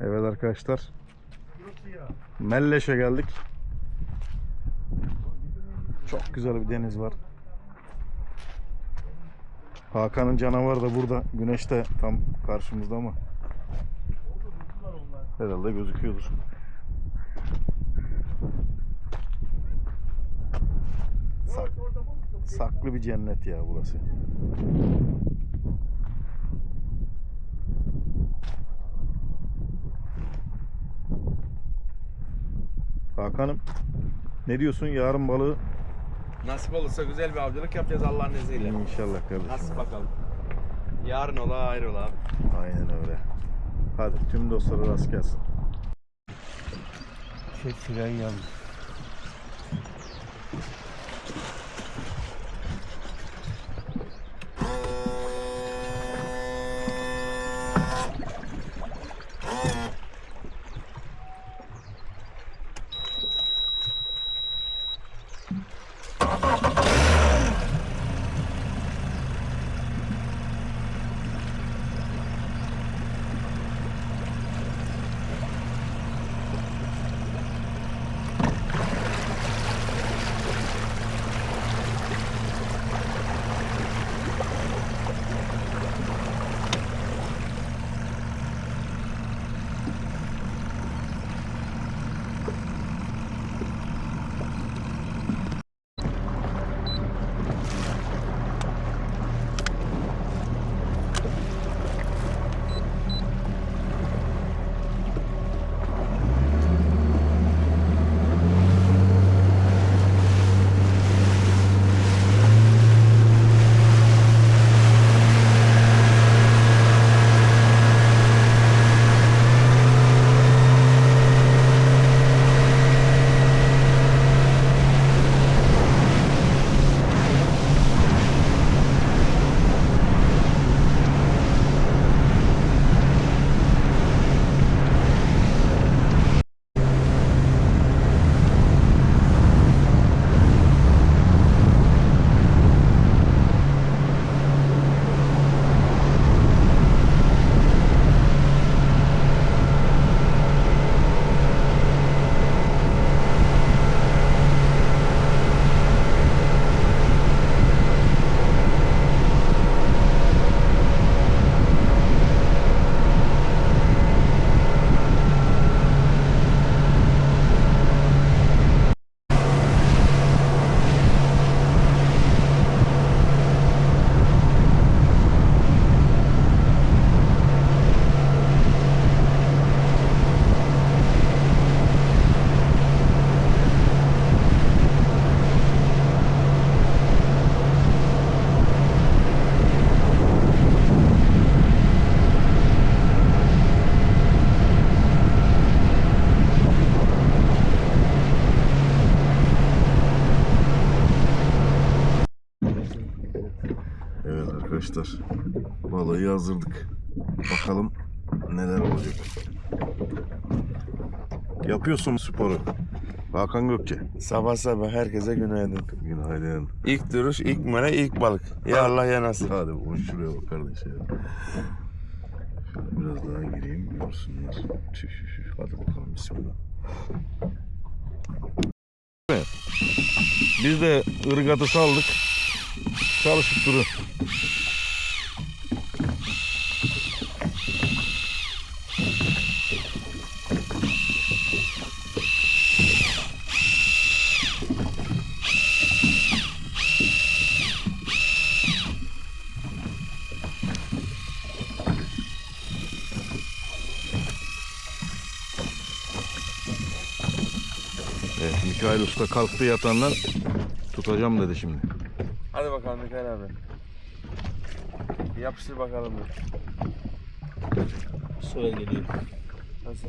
Evet arkadaşlar. Melleş'e geldik. Çok güzel bir deniz var. Hakan'ın canavarı da burada. Güneş de tam karşımızda ama. Herhalde gözüküyordur. Sak- saklı bir cennet ya burası. Hakan'ım ne diyorsun yarın balığı Nasip olursa güzel bir avcılık yapacağız Allah'ın izniyle. inşallah kardeşim. Nasip bakalım. Yarın ola ayrı ola. Aynen öyle. Hadi tüm dostlara rast gelsin. Şey tren geldi. Arkadaşlar. Balığı yazdırdık. Bakalım neler olacak. Yapıyorsun sporu. Hakan Gökçe. Sabah sabah herkese günaydın. Günaydın. İlk duruş, ilk mene, ilk balık. Ya Allah ya nasip. Hadi bakalım şuraya bak kardeş ya. Şöyle biraz daha gireyim görsünler. Tüh, tüh, tüh. Hadi bakalım bismillah. Evet. Biz de ırgatı saldık. Çalışıp durun. Evet, Mikail Usta kalktı yatandan tutacağım dedi şimdi. Hadi bakalım Mikael abi. Yapıştır bakalım. Suya geliyor. Nasıl?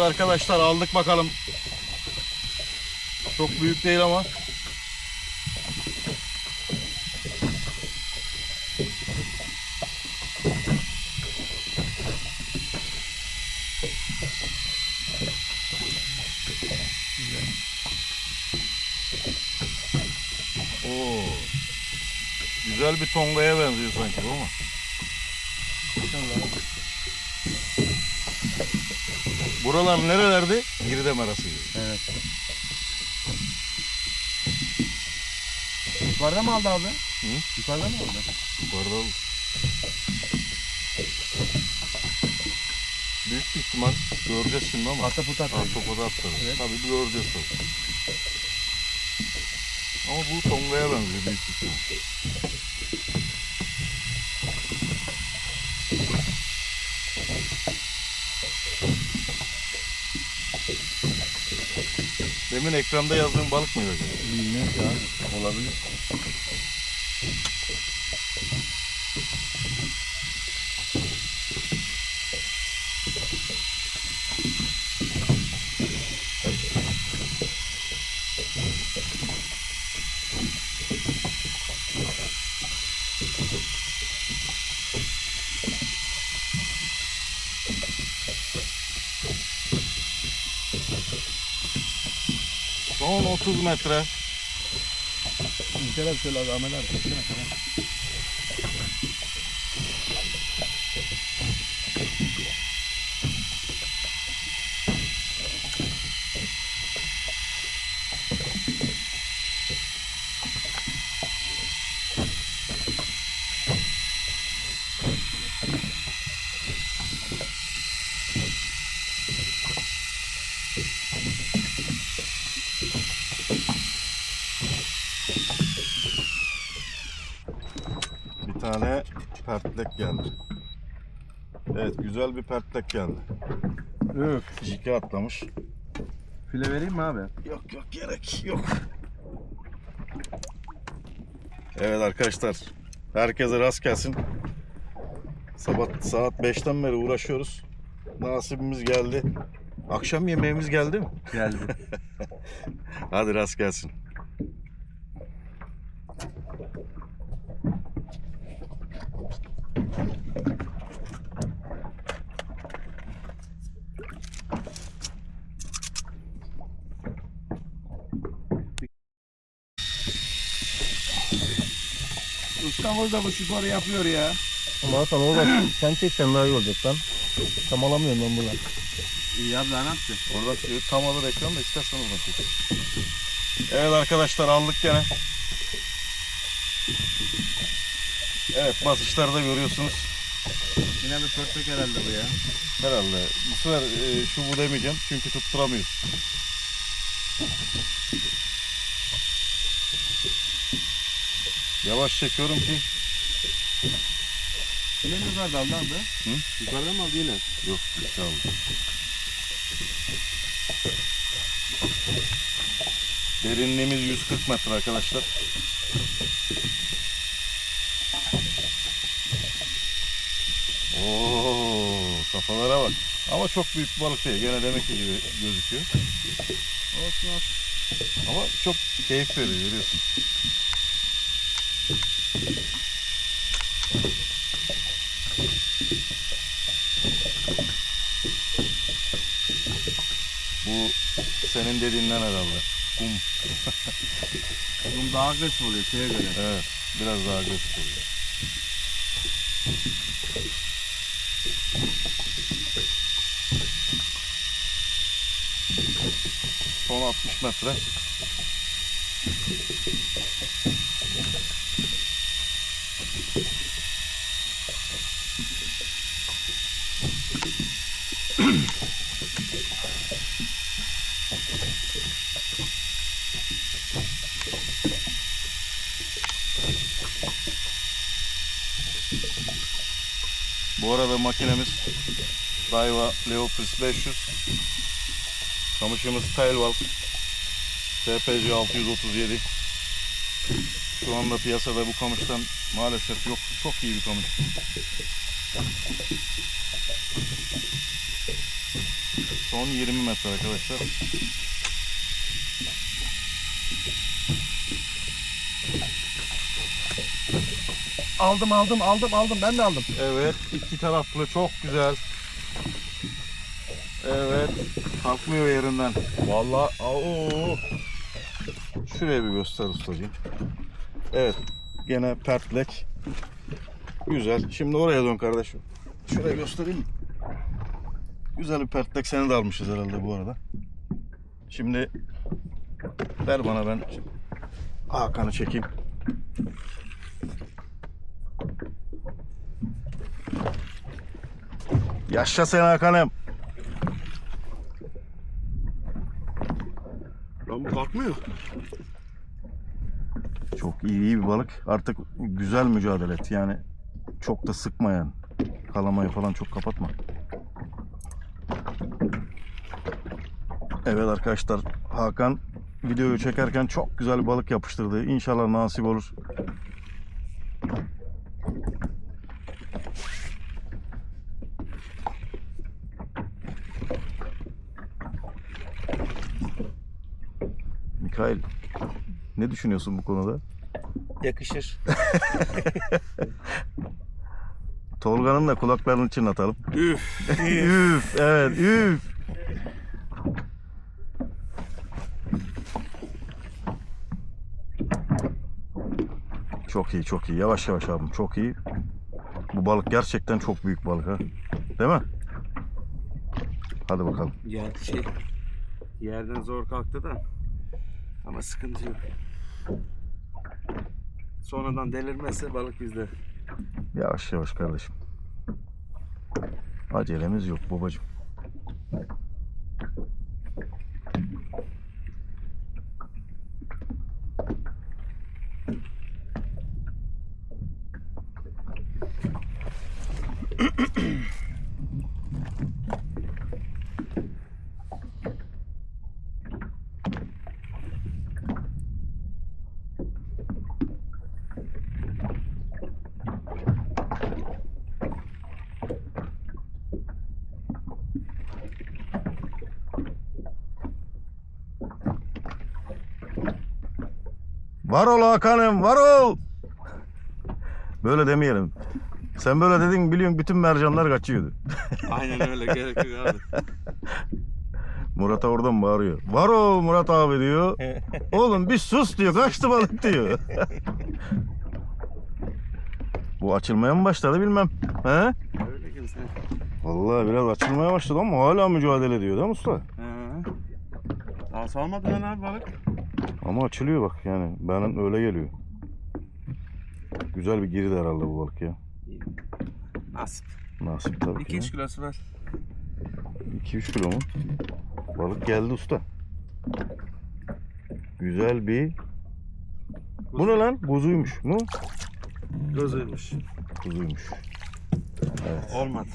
Evet arkadaşlar aldık bakalım. Çok büyük değil ama. Oo. Güzel bir tongaya benziyor sanki bu ama. Buralar nerelerdi? Giridem arası. Evet. Yukarıda mı aldı abi? Hı? Yukarıda mı aldı? Yukarıda oldu. Büyük bir ihtimal göreceğiz şimdi ama. Ataput attı. Artopoda atladı. Evet. Tabii bir göreceğiz tabii. Ama bu tongaya benziyor büyük ihtimal. Demin ekranda yazdığım balık mıydı acaba? Bilmiyorum ki abi. Olabilir. Son 30 metre. Abi şöyle abi. Tane pertlek geldi. Evet güzel bir pertlek geldi. Yok. Jiki atlamış. File vereyim mi abi? Yok yok gerek yok. Evet arkadaşlar. Herkese rast gelsin. Sabah saat 5'ten beri uğraşıyoruz. Nasibimiz geldi. Akşam yemeğimiz geldi mi? Geldi. Hadi rast gelsin. Istanbul'da bu sporu yapıyor ya. Ama Hasan orada sen çeksen daha iyi olacak lan. Tam alamıyorum ben buradan. İyi abi daha ne yaptı? Orada şu tam alır ekran da istersen oradan çek. Evet arkadaşlar aldık gene. Evet basışlarda görüyorsunuz. Yine bir pörtlek herhalde bu ya. Herhalde. Bu sefer e, şu bu demeyeceğim çünkü tutturamıyoruz. Yavaş çekiyorum ki Yine yukarıda aldı abi? Hı? Yukarıda mı aldı yine? yok çaldı. Derinliğimiz 140 metre arkadaşlar. Oo, kafalara bak. Ama çok büyük bir balık değil. Gene demek ki gibi gözüküyor. Olsun olsun. Ama çok keyif veriyor görüyorsun. Bu senin dediğinden herhalde. Kum. Bunun daha agresif oluyor şeye göre. Evet. Biraz daha agresif oluyor. Son 60 metre. Bu arada makinemiz Daiwa Leopris 500. Kamışımız Tailwalk TPC 637. Şu anda piyasada bu kamıştan maalesef yok. Çok iyi bir kamış. Son 20 metre arkadaşlar. Aldım aldım aldım aldım ben de aldım. Evet, iki taraflı çok güzel. Evet, kalkmıyor yerinden. Vallahi oo. Şuraya bir göster ustacığım. Evet, gene pertlek. Güzel. Şimdi oraya dön kardeşim. Şuraya göstereyim mi? Güzel bir pertlek seni de almışız herhalde bu arada. Şimdi ver bana ben Hakan'ı çekeyim. Yaşa sen Hakan'ım. Lan bu kalkmıyor. Çok iyi, iyi bir balık. Artık güzel mücadele et. Yani çok da sıkma yani. Kalamayı falan çok kapatma. Evet arkadaşlar Hakan videoyu çekerken çok güzel bir balık yapıştırdı. İnşallah nasip olur. Ne düşünüyorsun bu konuda? Yakışır. Tolga'nın da kulaklarını çınlatalım. Üf. üf, evet, üf. Çok iyi, çok iyi. Yavaş yavaş abim, çok iyi. Bu balık gerçekten çok büyük balık ha. Değil mi? Hadi bakalım. Ya şey yerden zor kalktı da ama sıkıntı yok. Sonradan delirmezse balık bizde. Yavaş yavaş kardeşim. Acelemiz yok babacığım. Var ol Hakan'ım, var ol. Böyle demeyelim. Sen böyle dedin biliyorsun bütün mercanlar kaçıyordu. Aynen öyle gerek yok abi. Murat oradan bağırıyor. Var ol Murat abi diyor. Oğlum bir sus diyor. Kaçtı balık diyor. Bu açılmaya mı başladı bilmem. He? Öyle kimse. Vallahi biraz açılmaya başladı ama hala mücadele ediyor değil mi usta? He. Daha salmadı lan abi balık. Ama açılıyor bak yani. Bana öyle geliyor. Güzel bir girdi herhalde bu balık ya. Nasip. Nasip tabii ki. 2-3 kilosu var. 2-3 kilo mu? Balık geldi usta. Güzel bir... Bu ne lan? Buzuymuş mu? Gözüymüş. Buzuymuş. Evet. Olmadı.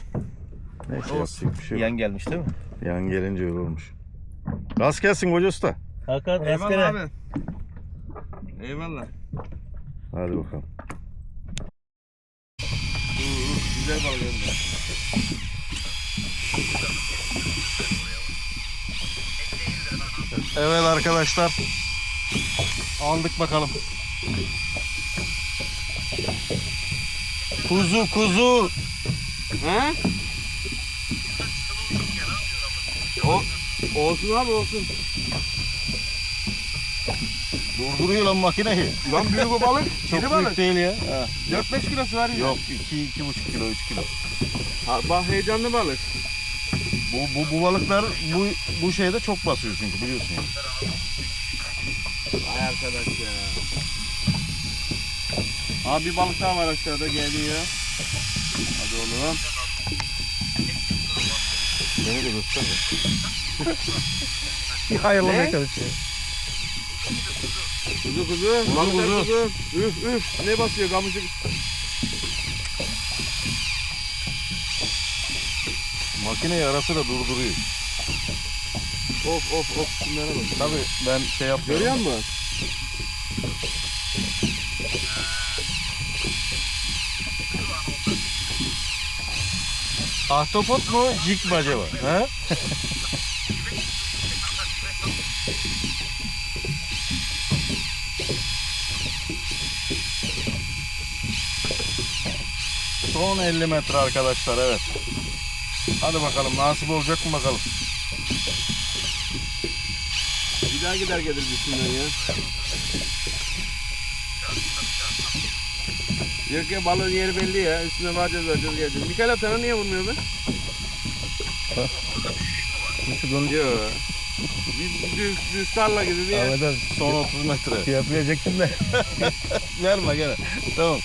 Neyse Olsun. yapacak bir şey yok. Yan gelmiş değil mi? Yan gelince öyle olmuş. Rast gelsin koca usta. Hakan Eyvallah abi. Eyvallah. Hadi bakalım. Güzel balık de. Evet arkadaşlar. Aldık bakalım. Kuzu kuzu. He? O, olsun abi olsun. Durduruyor lan makineyi. Lan büyük o balık. Çok İri büyük balık. değil ya. Ha. 4-5 kilosu var ya. Yok 2 2,5 kilo 3 kilo. Ha, bak heyecanlı balık. Bu, bu, bu balıklar bu, bu şeyde çok basıyor çünkü biliyorsun yani. Ay arkadaş ya. Abi bir balık daha var aşağıda geliyor. Hadi oğlum. Beni de göster. Bir hayırlamaya Ne? çalışıyor. Kuzu kuzu. Balık kuzu. kuzu. Üf üf. Ne basıyor kamışık. Makineyi ara sıra durduruyor. Of of of. Şunlara bak. Tabii ben şey yapıyorum. Görüyor musun? Ahtapot mu, jig mi acaba? Ha? Son 50 metre arkadaşlar evet. Hadi bakalım nasip olacak mı bakalım. Bir daha gider gelir üstünden ya. Yok ya balığın yeri belli ya. Üstüne varacağız varacağız geleceğiz. Mikael abi sana niye vurmuyor be? Konu Yok. Düz, düz, düz tarla gibi bir yer. Ahmet abi Son 30 metre. yapacaktım da. Verme gene. Tamam.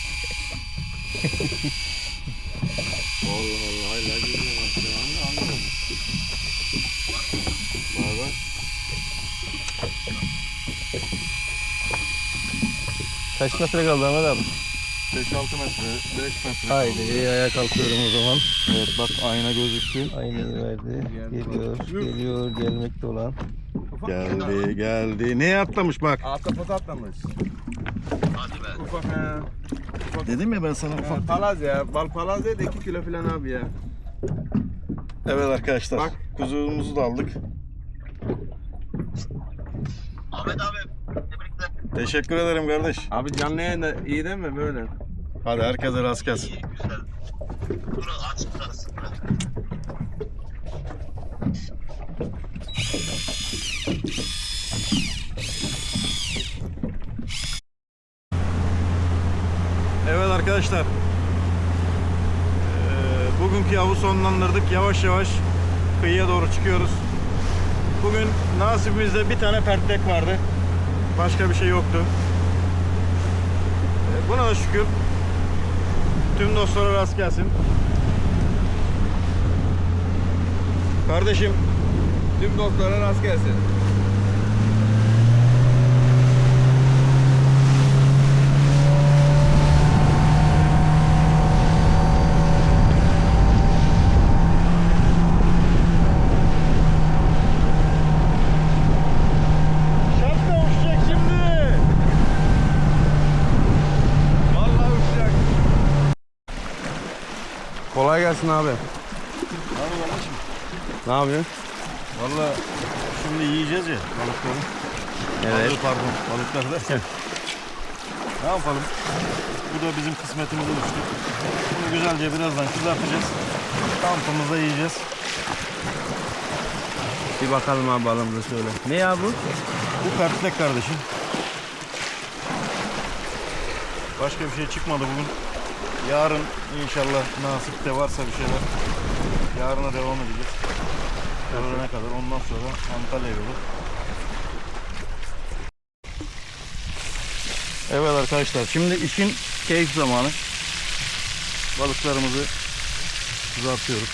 Allah Allah hala geliyor bak ya. Anlamadım. Bak bak. Kaç metre kaldı Ahmet abi? 5-6 metre, 5 metre. Haydi iyi ayağa kalkıyorum o zaman. Evet bak ayna gözüktü. Aynayı verdi. Geliyor, geliyor, gelmekte olan. Geldi, geldi. Neye atlamış bak. Ahtapot atlamış. Hadi Ufak ha. Dedim ya ben sana ufak. Ufak palaz ya. Bal palaz değil de 2 kilo falan abi ya. Evet arkadaşlar. Bak. Kuzuğumuzu da aldık. Ahmet abi tebrikler. Teşekkür ederim kardeş. Abi canlı yayında iyi değil mi böyle? Hadi herkese rast gelsin. İyi güzel. Dur aç biraz. Evet arkadaşlar. Ee, bugünkü avı sonlandırdık. Yavaş yavaş kıyıya doğru çıkıyoruz. Bugün nasibimizde bir tane pertlek vardı. Başka bir şey yoktu. Ee, buna da şükür. Tüm dostlara rast gelsin. Kardeşim Tüm dostlara rast gelsin. şapka uçacak şimdi. Vallahi uçacak. Kolay gelsin abi. Hadi kardeşim. Ne yapıyorsun? Valla şimdi yiyeceğiz ya balıkları. Evet. Balığı pardon balıklar derken. ne yapalım? Bu da bizim kısmetimize düştü. Bunu güzelce birazdan kızartacağız. Kampımızda yiyeceğiz. Bir bakalım abi balığımıza şöyle. Ne ya bu? Bu pertlek kardeşim. Başka bir şey çıkmadı bugün. Yarın inşallah nasip de varsa bir şeyler. Yarına devam edeceğiz. Öğlene kadar ondan sonra Antalya yolu. Evet arkadaşlar şimdi işin keyif zamanı. Balıklarımızı kızartıyoruz.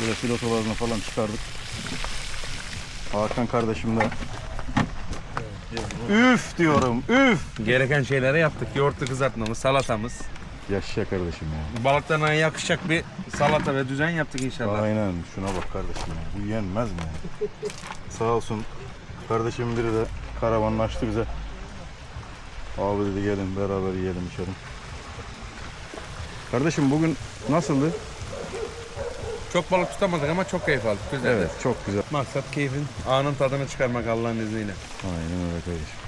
Böyle filotolarını falan çıkardık. Hakan kardeşim de Üf diyorum üf. Gereken şeyleri yaptık. Yoğurtlu kızartmamız, salatamız. Yaşa kardeşim ya. Balıklarına yakışacak bir salata ve düzen yaptık inşallah. Aynen şuna bak kardeşim ya. Bu yenmez mi ya? Sağ olsun kardeşim biri de karavanını açtı bize. Abi dedi gelin beraber yiyelim içelim. Kardeşim bugün nasıldı? Çok balık tutamadık ama çok keyif aldık. Güzel. Evet çok güzel. Maksat keyfin anın tadını çıkarmak Allah'ın izniyle. Aynen öyle kardeşim.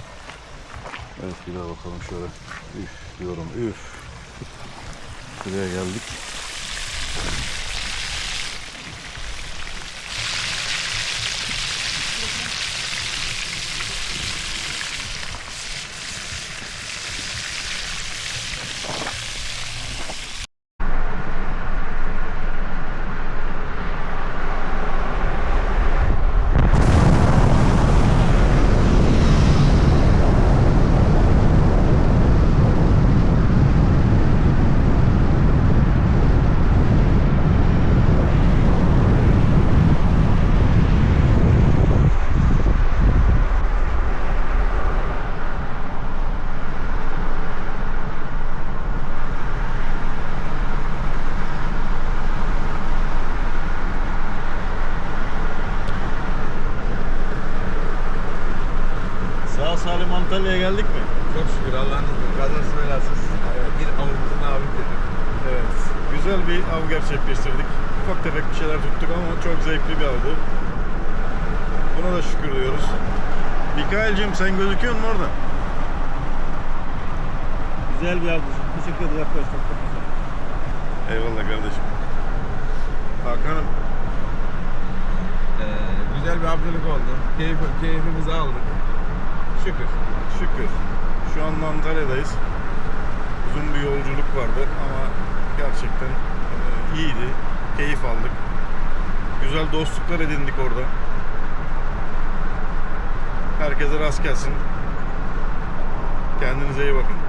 Evet bir daha bakalım şöyle. Üf diyorum üf. Şuraya geldik. Sağ salim Antalya'ya geldik mi? Çok şükür Allah'ın izniyle. Kazasız belasız. Bir avımızın abi dedik. Evet. Güzel bir av gerçekleştirdik. Ufak tefek bir şeyler tuttuk ama çok zevkli bir avdı. Buna da şükür diyoruz. Mikail'cim sen gözüküyor musun orada? Güzel bir avdı. Teşekkür ederim arkadaşlar. Çok güzel. Eyvallah kardeşim. Hakan'ım Ee, güzel bir avcılık oldu. Keyif, keyfimizi aldık. Şükür. şükür şu anda Antalya'dayız. Uzun bir yolculuk vardı ama gerçekten e, iyiydi. Keyif aldık. Güzel dostluklar edindik orada. Herkese rast gelsin. Kendinize iyi bakın.